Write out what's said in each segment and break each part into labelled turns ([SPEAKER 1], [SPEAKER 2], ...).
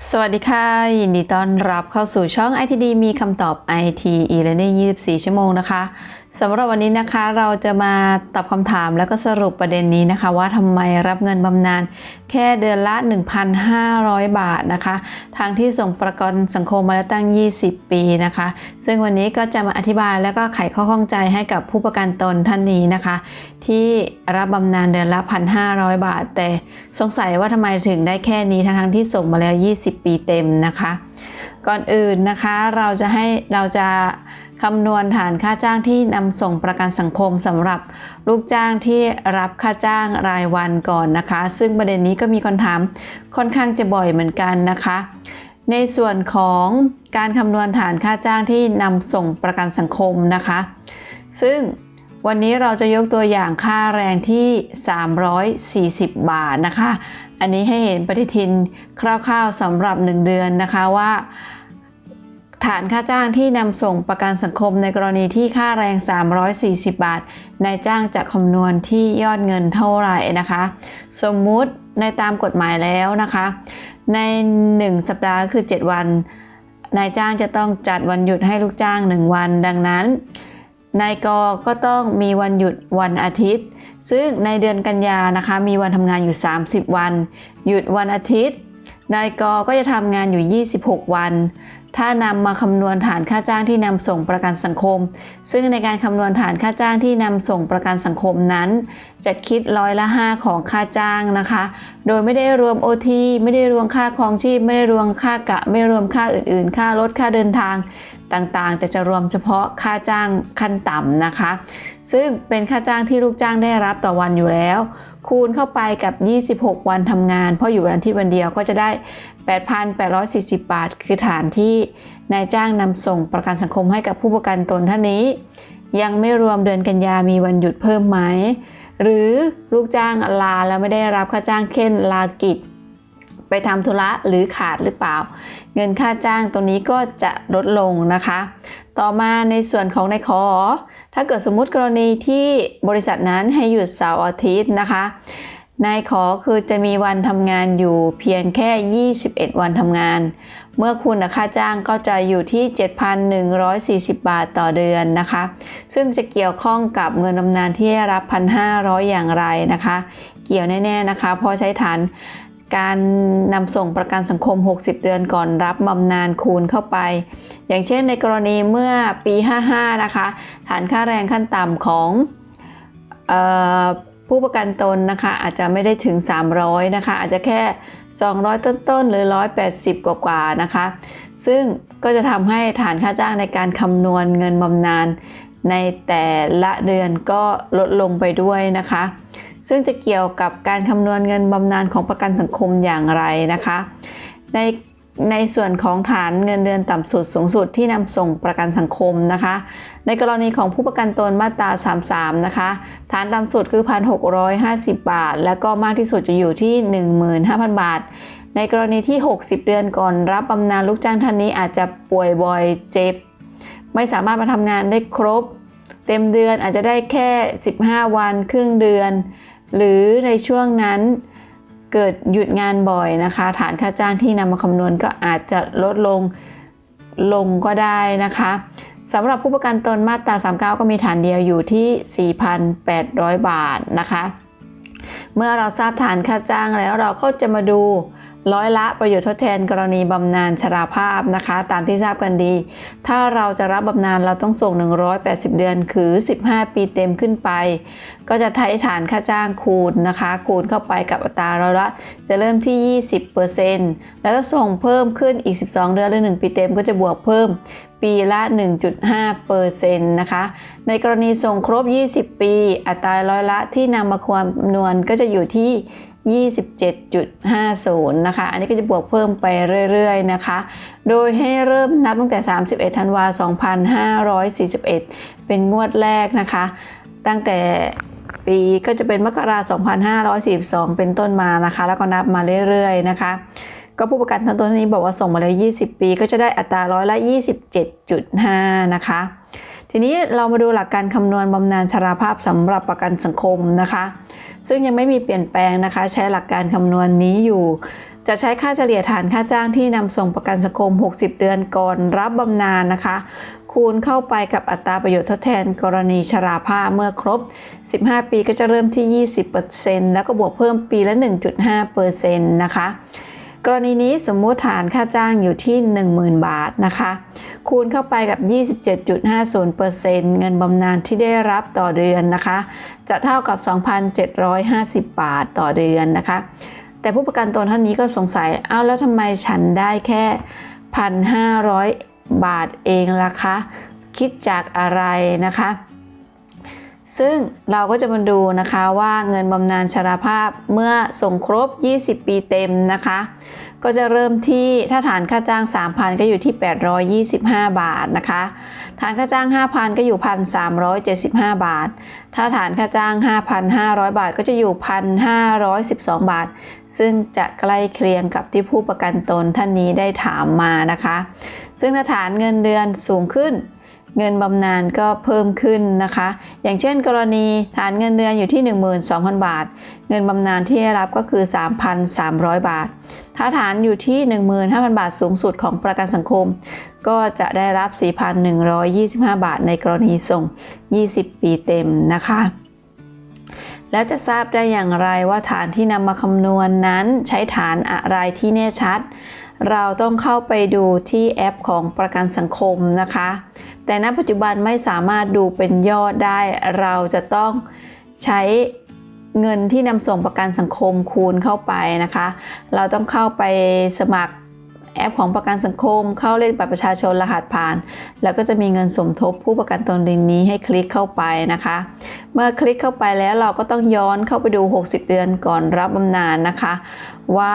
[SPEAKER 1] สวัสดีค่ะ ยินดีต้อนรับเข้าสู่ช่อง ITD มีคำตอบ IT e-learning 24 ชั่วโมงนะคะ สำหรับวันนี้นะคะเราจะมาตอบคำถามแล้วก็สรุปประเด็นนี้นะคะ ว่าทำไมรับเงินบำนาญแค่เดือนละ 1,500 บาทนะคะ ทางที่ส่งประกันสังคมมาแล้วตั้ง 20 ปีนะคะ ซึ่งวันนี้ก็จะมาอธิบายแล้วก็ไขข้อข้องใจให้กับผู้ประกันตนท่านนี้นะคะ ที่รับบำนาญเดือนละ 1,500 บาท แต่สงสัยว่าทำไมถึงได้แค่นี้ทั้งที่ส่งมาแล้ว 20 ปีเต็มนะคะ ก่อนอื่นนะคะเราจะให้เราจะ คำนวณฐานค่าจ้างที่นำส่งประกันสังคมสำหรับลูกจ้างที่รับค่าจ้างรายวันก่อนนะคะ ซึ่งประเด็นนี้ก็มีคนถามค่อนข้างจะบ่อยเหมือนกันนะคะ ในส่วนของการคำนวณฐานค่าจ้างที่นำส่งประกันสังคมนะคะ ซึ่งวันนี้เราจะยกตัวอย่างค่าแรงที่ 340 บาทนะคะ อันนี้ให้เห็นปฏิทินคร่าวๆสำหรับ 1 เดือนนะคะว่า ฐานค่าจ้างที่นำส่งประกันสังคมในกรณีที่ค่าแรง 340 บาท นายจ้างจะคำนวณที่ยอดเงินเท่าไหร่นะคะ สมมุติในตามกฎหมายแล้วนะคะ ใน 1 สัปดาห์คือ 7 วัน นายจ้างจะต้องจัดวันหยุดให้ลูกจ้าง 1 วัน ดังนั้น นายกก็ต้องมีวันหยุดวันอาทิตย์ ซึ่งในเดือนกันยานะคะ มีวันทำงานอยู่ 30 วัน หยุดวันอาทิตย์ นายกก็จะทำงานอยู่ 26 วัน ถ้านำมาคำนวณฐานค่าจ้างที่นำส่งประกันสังคม ซึ่งในการคำนวณฐานค่าจ้างที่นำส่งประกันสังคมนั้น จะคิดร้อยละ 5 ของค่าจ้างนะคะ โดยไม่ได้รวม OT ไม่ได้รวมค่าครองชีพ ไม่ได้รวมค่ากะ ไม่รวมค่าอื่นๆ ค่ารถค่าเดินทางต่างๆ แต่จะรวมเฉพาะค่าจ้างขั้นต่ำนะคะ ซึ่งเป็นค่าจ้างที่ลูกจ้างได้รับต่อวันอยู่แล้ว คูณเข้าไปกับ 26 วันทำงาน เพราะอยู่วันที่วันเดียวก็จะได้ 8,840 บาท คือฐานที่นายจ้างนำส่งประกันสังคมให้กับผู้ประกันตนท่านนี้ ยังไม่รวมเดือนกันยามีวันหยุดเพิ่มไหม หรือลูกจ้างลาแล้วไม่ได้รับค่าจ้างเช่นลากิจ ไปทำธุระหรือขาดหรือเปล่า เงินค่าจ้างตรงนี้ก็จะลดลงนะคะ ต่อมาในส่วนของในขอ ถ้าเกิดสมมติกรณีที่บริษัทนั้นให้หยุดเสาร์อาทิตย์นะคะนายขอคือจะมีวันทำงานอยู่เพียงแค่ 21 วันทำงาน เมื่อคุณค่าจ้างก็จะอยู่ที่ 7,140 บาทต่อเดือนนะคะ ซึ่งจะเกี่ยวข้องกับเงินบำนาญที่ได้รับ 1,500 อย่างไรนะคะ เกี่ยวแน่ ๆ นะคะ เพราะใช้ฐาน การนำส่งประกันสังคม 60 เดือนก่อนรับบำนาญคูณเข้าไป อย่างเช่นในกรณีเมื่อปี 55 นะคะ ฐานค่าแรงขั้นต่ำของผู้ประกันตนนะคะอาจจะไม่ได้ถึง 300 นะคะ อาจจะแค่ 200 ต้นๆ หรือ 180 กว่าๆนะคะ ซึ่งก็จะทำให้ฐานค่าจ้างในการคำนวณเงินบำนาญในแต่ละเดือนก็ลดลงไปด้วยนะคะ ซึ่งจะเกี่ยวกับการคำนวณเงินบำนาญของประกันสังคมอย่างไรนะคะ ในในส่วนของฐานเงินเดือนต่ำสุดสูงสุดที่นำส่งประกันสังคมนะคะ ในกรณีของผู้ประกันตนมาตรา 33 นะคะ ฐานต่ำสุดคือ 1,650 บาท แล้วก็มากที่สุดจะอยู่ที่ 15,000 บาท ในกรณีที่ 60 เดือนก่อนรับบำนาญลูกจ้างท่านนี้อาจจะป่วยบ่อยเจ็บ ไม่สามารถมาทำงานได้ครบ เต็มเดือนอาจจะได้แค่ 15 วัน ครึ่งเดือน หรือในช่วงนั้นเกิดหยุดงานบ่อยนะคะ ฐานค่าจ้างที่นำมาคำนวณก็อาจจะลดลงลงก็ได้นะคะสำหรับผู้ประกันตนมาตรา 39 ก็มีฐานเดียวอยู่ที่ 4,800 บาทนะคะ เมื่อเราทราบฐานค่าจ้างแล้วเราก็จะมาดู ร้อยละประโยชน์ทดแทนกรณีบำนาญชราภาพนะคะ ตามที่ทราบกันดี ถ้าเราจะรับบำนาญเราต้องส่ง 180 เดือนคือ 15 ปีเต็มขึ้นไป ก็จะใช้ฐานค่าจ้างคูณนะคะ คูณเข้าไปกับอัตราร้อยละ จะเริ่มที่ 20%แล้วถ้าส่งเพิ่มขึ้นอีก 12 เดือนหรือ 1 ปีเต็มก็จะบวกเพิ่มปีละ 1.5%นะคะ ในกรณีส่งครบ 20 ปี อัตราร้อยละที่นำมาคำนวณก็จะอยู่ที่ 27.50 นะคะ อันนี้ก็จะบวกเพิ่มไปเรื่อยๆนะคะ โดยให้เริ่มนับตั้งแต่ 31 ธันวาคม2541 เป็นงวดแรกนะคะ ตั้งแต่ปีก็จะเป็นมกราคม2542 เป็นต้นมานะคะ แล้วก็นับมาเรื่อยๆนะคะ ก็ผู้ประกันตนตัวนี้บอกว่าส่งมาแล้ว 20 ปี ก็จะได้อัตราร้อยละ 27.5 นะคะ ทีนี้เรามาดูหลักการคำนวณบำนาญชราภาพสำหรับประกันสังคมนะคะ ซึ่งยังไม่มีเปลี่ยนแปลงนะคะ ใช้หลักการคำนวณนี้อยู่ จะใช้ค่าเฉลี่ยฐานค่าจ้างที่นำส่งประกันสังคม 60 เดือนก่อนรับบำนาญนะคะ คูณเข้าไปกับอัตราประโยชน์ทดแทนกรณีชราภาพเมื่อครบ 15 ปีก็จะเริ่มที่ 20%แล้วก็บวกเพิ่มปีละ 1.5%นะคะ กรณีนี้สมมุติฐานค่าจ้างอยู่ที่ 10,000 บาทนะคะ คูณเข้าไปกับ 27.50%เงินบำนาญที่ได้รับต่อเดือนนะคะ จะเท่ากับ 2,750 บาทต่อเดือนนะคะ แต่ผู้ประกันตนท่านนี้ก็สงสัย เอาแล้วทำไมฉันได้แค่ 1,500 บาทเองล่ะคะ คิดจากอะไรนะคะ ซึ่งเราก็จะมาดูนะคะว่าเงินบำนาญชราภาพเมื่อส่งครบ 20 ปีเต็มนะคะ ก็จะเริ่มที่ถ้าฐานค่าจ้าง 3,000 ก็อยู่ที่ 825 บาทนะคะ ฐานค่าจ้าง 5,000 ก็อยู่ 1,375 บาท ถ้าฐานค่าจ้าง 5,500 บาทก็จะอยู่ 1,512 บาท ซึ่งจะใกล้เคียงกับที่ผู้ประกันตนท่านนี้ได้ถามมานะคะ ซึ่งถ้าฐานเงินเดือนสูงขึ้น เงินบำนาญก็เพิ่มขึ้นนะคะ อย่างเช่นกรณีฐานเงินเดือนอยู่ที่ 12,000 บาท เงินบำนาญที่ได้รับก็คือ 3,300 บาท ถ้าฐานอยู่ที่ 15,000 บาทสูงสุดของประกันสังคม ก็จะได้รับ 4,125 บาทในกรณีส่ง 20 ปีเต็มนะคะแล้วจะทราบได้อย่างไรว่าฐานที่นำมาคำนวณนนั้นใช้ฐานอะไรที่แน่ชัด เราต้องเข้าไปดูที่แอปของประกันสังคมนะคะ แต่ณปัจจุบันไม่สามารถดูเป็นยอดได้ เราจะต้องใช้เงินที่นำส่งประกันสังคมคูณเข้าไปนะคะ เราต้องเข้าไปสมัครแอปของประกันสังคม เข้าเล่นบัตรประชาชนรหัสผ่าน แล้วก็จะมีเงินสมทบผู้ประกันตนดินนี้ให้คลิกเข้าไปนะคะ เมื่อคลิกเข้าไปแล้วเราก็ต้องย้อนเข้าไปดู 60 เดือนก่อนรับบำนาญนะคะ ว่า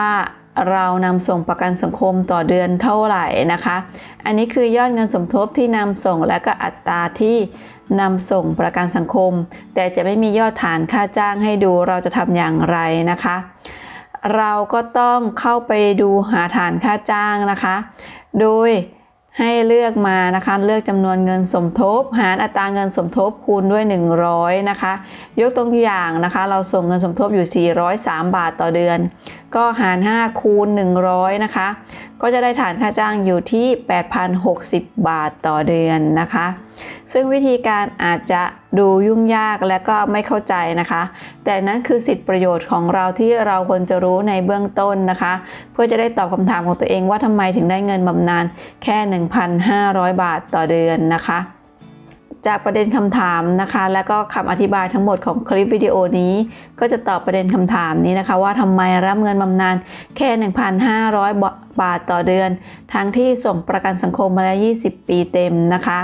[SPEAKER 1] เรานำส่งประกันสังคมต่อเดือนเท่าไหร่นะคะ อันนี้คือยอดเงินสมทบที่นำส่งและก็อัตราที่นำส่งประกันสังคม แต่จะไม่มียอดฐานค่าจ้างให้ดูเราจะทำอย่างไรนะคะ เราก็ต้องเข้าไปดูหาฐานค่าจ้างนะคะ โดย ให้เลือกมานะคะ เลือกจำนวนเงินสมทบ หารอัตราเงินสมทบคูณด้วย 100 นะคะ ยกตัวอย่างนะคะ เราส่งเงินสมทบอยู่ 403 บาทต่อเดือน ก็หาร 5 คูณ 100 นะคะ ก็จะได้ฐานค่าจ้างอยู่ที่ 8,060 บาทต่อเดือนนะคะ ซึ่งวิธีการอาจจะดูยุ่งยากและก็ไม่เข้าใจนะคะ แต่นั้นคือสิทธิประโยชน์ของเราที่เราควรจะรู้ในเบื้องต้นนะคะ เพื่อจะได้ตอบคำถามของตัวเองว่าทำไมถึงได้เงินบำนาญแค่ 1,500 บาทต่อเดือนนะคะจากประเด็นคำถามนะคะ และก็คำอธิบายทั้งหมดของคลิปวิดีโอนี้ ก็จะตอบประเด็นคำถามนี้นะคะ ว่าทำไมรับเงินบำนาญแค่ 1,500 บาทต่อเดือน ทั้งที่ส่งประกันสังคมมาแล้ว 20 ปีเต็มนะคะ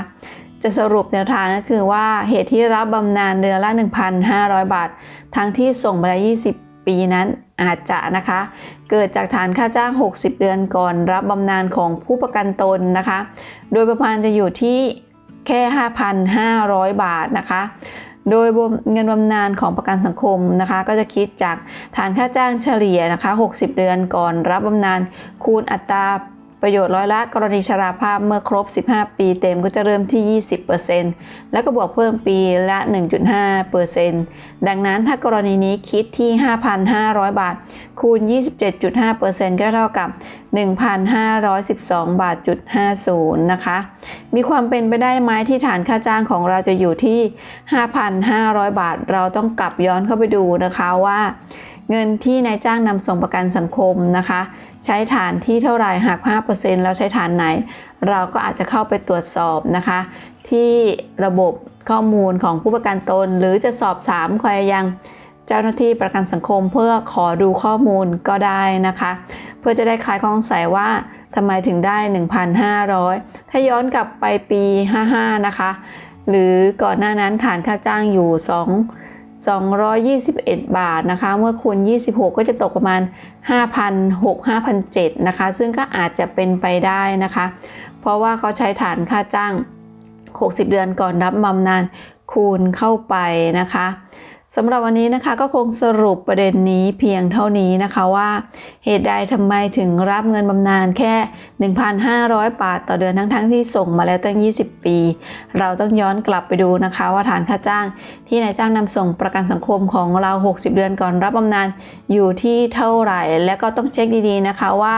[SPEAKER 1] จะสรุปแนวทางก็คือว่าเหตุที่รับบำนาญเดือนละ 1,500 บาท ทั้งที่ส่งมาแล้ว20 ปีนั้นอาจจะนะคะ เกิดจากฐานค่าจ้าง 60 เดือนก่อน รับบำนาญของผู้ประกันตนนะคะ โดยประมาณจะอยู่ที่แค่ 5,500 บาทนะคะ โดยเงินบำนาญของประกันสังคมนะคะ ก็จะคิดจากฐานค่าจ้างเฉลี่ยนะคะ 60 เดือนก่อนรับบำนาญคูณอัตรา ประโยชน์ร้อยละกรณีชราภาพเมื่อครบ 15 ปีเต็มก็จะเริ่มที่ 20%แล้วก็บวกเพิ่มปีละ 1.5%ดังนั้นถ้ากรณีนี้คิดที่ 5,500 บาท คูณ 27.5%ก็เท่ากับ 1,512 บาทจุด50 นะคะ มีความเป็นไปได้ไหมที่ฐานค่าจ้างของเราจะอยู่ที่ 5,500 บาท เราต้องกลับย้อนเข้าไปดูนะคะว่า เงินที่นายจ้างนำส่งประกันสังคมนะคะ ใช้ฐานที่เท่าไหร่หัก 5%แล้วใช้ฐานไหน เราก็อาจจะเข้าไปตรวจสอบนะคะ ที่ระบบข้อมูลของผู้ประกันตน หรือจะสอบถามใครยังเจ้าหน้าที่ประกันสังคมเพื่อขอดูข้อมูลก็ได้นะคะ เพื่อจะได้คลายข้อสงสัยว่าทำไมถึงได้ 1,500 ถ้าย้อนกลับไปปี 55 นะคะ หรือก่อนหน้านั้นฐานค่าจ้างอยู่ 2 221 บาทนะคะ เมื่อคูณ 26 ก็จะตกประมาณ 5,006-5,007นะคะ ซึ่งก็อาจจะเป็นไปได้นะคะ เพราะว่าเขาใช้ฐานค่าจ้าง 60 เดือนก่อนรับบำนาญคูณเข้าไปนะคะ สำหรับวันนี้นะคะก็คงสรุปประเด็นนี้เพียงเท่านี้นะคะว่า เหตุใดทำไมถึงรับเงินบำนาญแค่ 1,500 บาทต่อเดือนทั้งๆทที่ส่งมาแล้วตั้ง 20 ปี เราต้องย้อนกลับไปดูนะคะว่าฐานค่าจ้าง ที่นายจ้างนำส่งประกันสังคมของเรา 60 เดือนก่อนรับบำนาญอยู่ที่เท่าไหร่ และก็ต้องเช็คดีๆนะคะว่า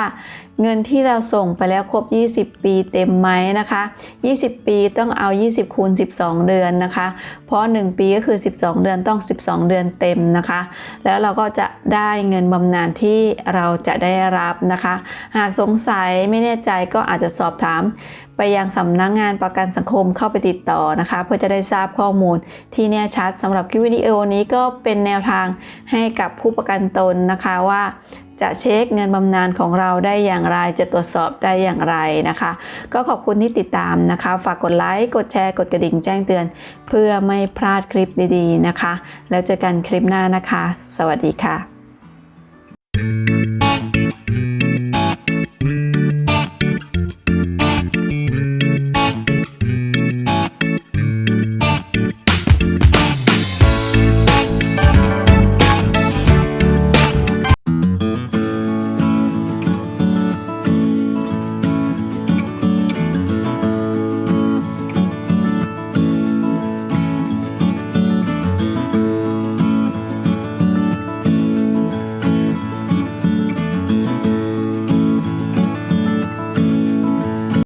[SPEAKER 1] เงินที่เราส่งไปแล้วครบ 20 ปีเต็มไหมนะคะ 20 ปีต้องเอา 20 คูณ 12 เดือนนะคะ เพราะ 1 ปีก็คือ 12 เดือนต้อง 12 เดือนเต็มนะคะ แล้วเราก็จะได้เงินบำนาญที่เราจะได้รับนะคะ หากสงสัยไม่แน่ใจก็อาจจะสอบถามไปยังสำนักงงานประกันสังคมเข้าไปติดต่อนะคะ เพื่อจะได้ทราบข้อมูลที่แน่ชัดสำหรับคลิปวิดีโอนี้ก็เป็นแนวทางให้กับผู้ประกันตนนะคะว่า จะเช็คเงินบำนาญของเราได้อย่างไร จะตรวจสอบได้อย่างไรนะคะ ก็ขอบคุณที่ติดตามนะคะ ฝากกดไลค์ กดแชร์ กดกระดิ่งแจ้งเตือน เพื่อไม่พลาดคลิปดีๆนะคะ แล้วเจอกันคลิปหน้านะคะ สวัสดีค่ะ